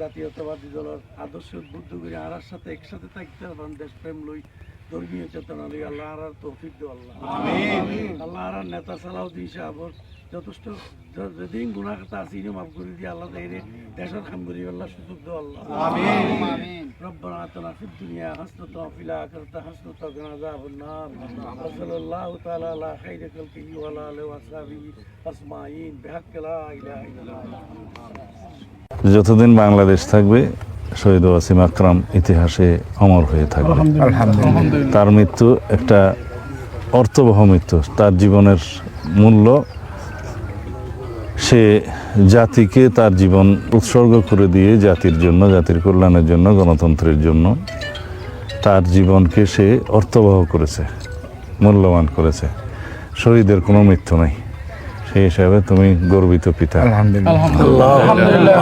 জাতীয়তাবাদী দলের আদর্শ উদ্বুদ্ধ করে আরার সাথে একসাথে থাকতে পারেন দেশপ্রেম লই ধর্মীয় চেতনা লই আল্লাহ আর তৌফিক দো আল্লাহ আল্লাহ আর নেতা সালাউদ্দিন সাহেবর যথেষ্ট য- যেদিন গুণা কথা আছে ইনি মাফ করে দিয়ে আল্লাহ তাইরে দেশের খাম করি আল্লাহ সুযোগ দো আল্লাহ ربنا آتنا في الدنيا حسنة وفي الآخرة حسنة وقنا عذاب النار وصلى الله تعالى على خير خلقه وعلى آله وصحبه أجمعين بحق لا إله إلا الله যতদিন বাংলাদেশ থাকবে শহীদ ওয়াসিম আকরাম ইতিহাসে অমর হয়ে থাকবে। তার মৃত্যু একটা অর্থবহ মৃত্যু। তার জীবনের মূল্য সে জাতিকে তার জীবন উৎসর্গ করে দিয়ে জাতির জন্য জাতির কল্যাণের জন্য গণতন্ত্রের জন্য তার জীবনকে সে অর্থবহ করেছে মূল্যবান করেছে। শহীদের কোনো মৃত্যু নাই। সেই হিসাবে তুমি গর্বিত পিতা। আলহামদুলিল্লাহ।